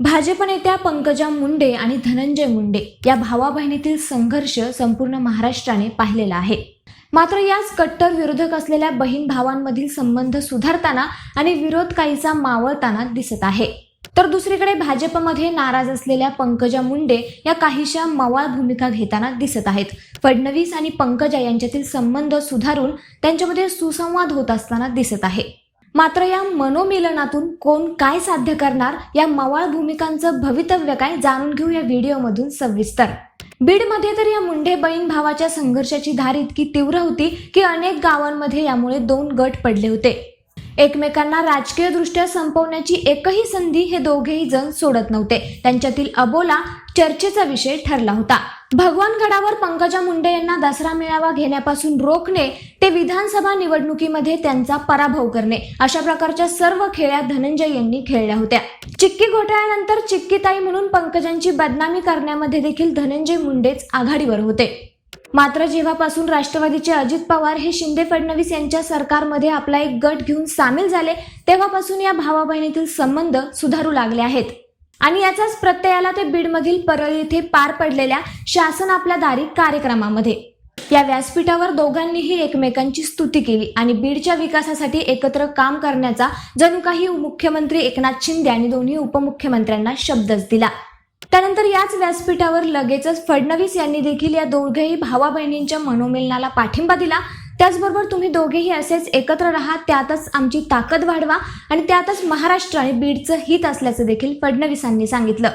भाजप नेत्या पंकजा मुंडे आणि धनंजय मुंडे या भावा बहिणीतील संघर्ष संपूर्ण महाराष्ट्राने पाहिलेला आहे. मात्र याच कट्टर विरोधक असलेल्या बहीण भावांमधील संबंध सुधारताना आणि विरोध काहीसा मावळताना दिसत आहे. तर दुसरीकडे भाजपमध्ये नाराज असलेल्या पंकजा मुंडे या काहीशा मवाळ भूमिका घेताना दिसत आहेत. फडणवीस आणि पंकजा यांच्यातील संबंध सुधारून त्यांच्यामध्ये सुसंवाद होत असताना दिसत आहे. मात्र या मनोमिलनातून कोण काय साध्य करणार या मवाळ भूमिकांचं भवितव्य काय जाणून घेऊ या व्हिडिओमधून सविस्तर. बीडमध्ये तर या मुंडे बहीण भावाच्या संघर्षाची धार इतकी तीव्र होती की अनेक गावांमध्ये यामुळे दोन गट पडले होते. एकमेकांना राजकीय दृष्ट्या संपवण्याची एकही संधी हे दोघेही जण सोडत नव्हते. त्यांच्यातील अबोला चर्चेचा विषय ठरला होता. भगवानगडावर पंकजा मुंडे यांना दसरा मेळावा घेण्यापासून रोखणे ते विधानसभा निवडणुकीमध्ये त्यांचा पराभव करणे अशा प्रकारच्या सर्व खेळ्या धनंजय यांनी खेळल्या होत्या. चिक्की घोटाळ्यानंतर चिक्कीताई म्हणून पंकजांची बदनामी करण्यामध्ये देखील धनंजय मुंडेच आघाडीवर होते. मात्र जेव्हापासून राष्ट्रवादीचे अजित पवार हे शिंदे फडणवीस यांच्या सरकारमध्ये आपला एक गट घेऊन सामील झाले तेव्हापासून या भावा बहिणीतील संबंध सुधारू लागले आहेत. आणि याचाच प्रत्ययाला ते बीडमधील परळी येथे पार पडलेल्या शासन आपल्या दारी कार्यक्रमामध्ये. या व्यासपीठावर दोघांनीही एकमेकांची स्तुती केली आणि बीडच्या विकासासाठी एकत्र काम करण्याचा जणू काही मुख्यमंत्री एकनाथ शिंदे आणि दोन्ही उपमुख्यमंत्र्यांना शब्दच दिला. त्यानंतर याच व्यासपीठावर लगेचच फडणवीस यांनी देखील या दोघेही भावा बहिणींच्या मनोमिलनाला पाठिंबा दिला त्याचबरोबर तुम्ही दोघेही असेच एकत्र राहा त्यातच आमची ताकद वाढवा आणि त्यातच महाराष्ट्र आणि बीडचं हित असल्याचं देखील फडणवीसांनी सांगितलं.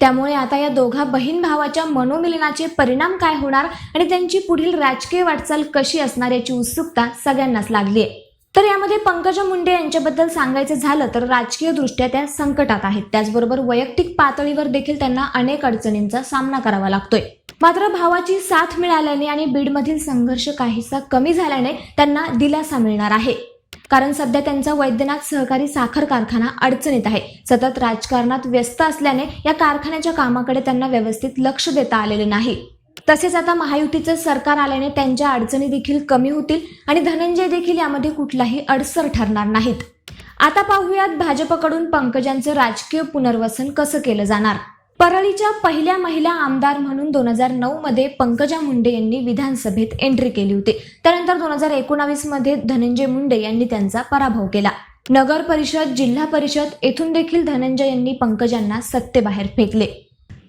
त्यामुळे आता या दोघा बहीण भावाच्या मनोमिलनाचे परिणाम काय होणार आणि त्यांची पुढील राजकीय वाटचाल कशी असणार याची उत्सुकता सगळ्यांनाच लागली आहे. तर यामध्ये पंकजा मुंडे यांच्याबद्दल सांगायचं झालं तर राजकीय दृष्ट्या त्या संकटात आहेत. त्याचबरोबर वैयक्तिक पातळीवर देखील त्यांना अनेक अडचणींचा सामना करावा लागतोय. मात्र भावाची साथ मिळाल्याने आणि बीडमधील संघर्ष काहीसा कमी झाल्याने त्यांना दिलासा मिळणार आहे. कारण सध्या त्यांचा वैद्यनाथ सहकारी साखर कारखाना अडचणीत आहे. सतत राजकारणात व्यस्त असल्याने या कारखान्याच्या कामाकडे त्यांना व्यवस्थित लक्ष देता आलेले नाही. तसेच आता महायुतीचं सरकार आल्याने त्यांच्या अडचणी देखील कमी होतील आणि धनंजय देखील यामध्ये कुठलाही अडसर ठरणार नाहीत. आता पाहूयात भाजपकडून पंकजांचं राजकीय पुनर्वसन कसं केलं जाणार. परळीच्या पहिल्या महिला आमदार म्हणून दोन हजार नऊ मध्ये पंकजा मुंडे यांनी विधानसभेत एंट्री केली होती. त्यानंतर दोन हजार एकोणावीसमध्ये धनंजय मुंडे यांनी त्यांचा पराभव केला. नगर परिषद जिल्हा परिषद येथून देखील धनंजय यांनी पंकजांना सत्तेबाहेर फेकले.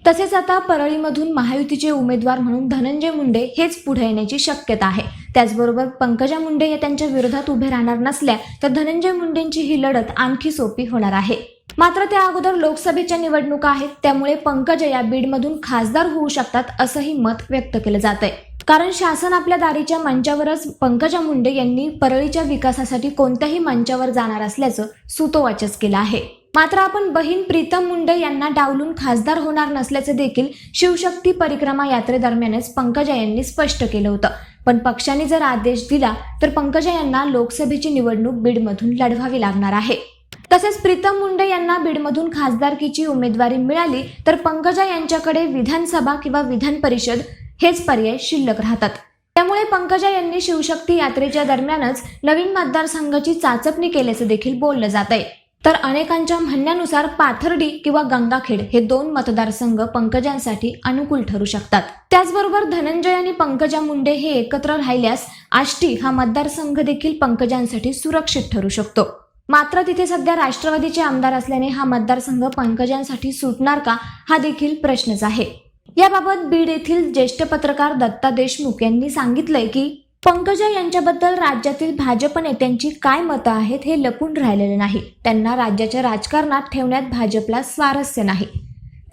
तसेच आता परळीमधून महायुतीचे उमेदवार म्हणून धनंजय मुंडे हेच पुढे येण्याची शक्यता आहे. त्याचबरोबर पंकजा मुंडे हे त्यांच्या विरोधात उभे राहणार नसल्या तर धनंजय मुंडेंची ही लढत आणखी सोपी होणार आहे. मात्र त्या अगोदर लोकसभेच्या निवडणुका आहेत त्यामुळे पंकज या बीडमधून खासदार होऊ शकतात असंही मत व्यक्त केलं जात आहे कारण शासन आपल्या दारीच्या मंचावरच पंकजा मुंडे यांनी परळीच्या विकासासाठी कोणत्याही मंचावर जाणार असल्याचं सुतोवाचच केलं आहे. मात्र आपण बहीण प्रीतम मुंडे यांना डावलून खासदार होणार नसल्याचे देखील शिवशक्ती परिक्रमा यात्रेदरम्यानच पंकजा यांनी स्पष्ट केलं होतं. पण पक्षाने जर आदेश दिला तर पंकजा यांना लोकसभेची निवडणूक बीडमधून लढवावी लागणार आहे. तसेच प्रीतम मुंडे यांना बीडमधून खासदारकीची उमेदवारी मिळाली तर पंकजा यांच्याकडे विधानसभा किंवा विधान परिषद हेच पर्याय शिल्लक राहतात. त्यामुळे पंकजा यांनी शिवशक्ती यात्रेच्या दरम्यानच नवीन मतदारसंघाची चाचपणी केल्याचं देखील बोललं जात आहे तर अनेकांच्या म्हणण्यानुसार पाथर्डी किंवा गंगाखेड हे दोन मतदारसंघ पंकजांसाठी अनुकूल ठरू शकतात. त्याचबरोबर धनंजय आणि पंकजा मुंडे हे एकत्र राहिल्यास आष्टी हा मतदारसंघ देखील पंकजांसाठी सुरक्षित ठरू शकतो. मात्र तिथे सध्या राष्ट्रवादीचे आमदार असल्याने हा मतदारसंघ पंकजांसाठी सुटणार का हा देखील प्रश्नच आहे. याबाबत बीड येथील ज्येष्ठ पत्रकार दत्ता देशमुख यांनी सांगितलंय की पंकजा यांच्याबद्दल राज्यातील भाजप नेत्यांची काय मतं आहेत हे लपून राहिलेले नाही. त्यांना राज्याच्या राजकारणात ठेवण्यात भाजपला स्वारस्य नाही.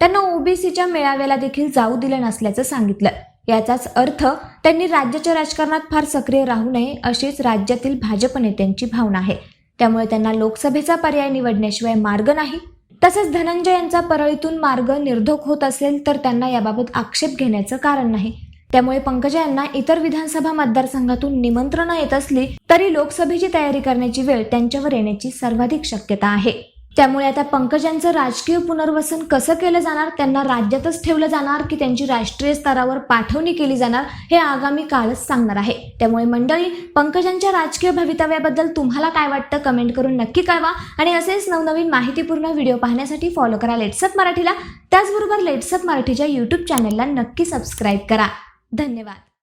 त्यांना ओबीसीच्या मेळाव्याला देखील जाऊ दिलं नसल्याचं सांगितलं. याचाच अर्थ त्यांनी राज्याच्या राजकारणात फार सक्रिय राहू नये अशीच राज्यातील भाजप नेत्यांची भावना आहे. त्यामुळे त्यांना लोकसभेचा पर्याय निवडण्याशिवाय मार्ग नाही. तसेच धनंजय यांचा परळीतून मार्ग निर्धोक होत असेल तर त्यांना याबाबत आक्षेप घेण्याचं कारण नाही. त्यामुळे पंकजा यांना इतर विधानसभा मतदारसंघातून निमंत्रणं येत असली तरी लोकसभेची तयारी करण्याची वेळ त्यांच्यावर येण्याची सर्वाधिक शक्यता आहे. त्यामुळे आता पंकजांचं राजकीय पुनर्वसन कसं केलं जाणार त्यांना राज्यातच ठेवलं जाणार की त्यांची राष्ट्रीय स्तरावर पाठवणी केली जाणार हे आगामी काळच सांगणार आहे. त्यामुळे मंडळी पंकजांच्या राजकीय भवितव्याबद्दल तुम्हाला काय वाटतं कमेंट करून नक्की कळवा आणि असेच नवनवीन माहितीपूर्ण व्हिडिओ पाहण्यासाठी फॉलो करा लेट्सअप मराठीला. त्याचबरोबर लेट्सअप मराठीच्या यूट्यूब चॅनलला नक्की सबस्क्राईब करा. धन्यवाद.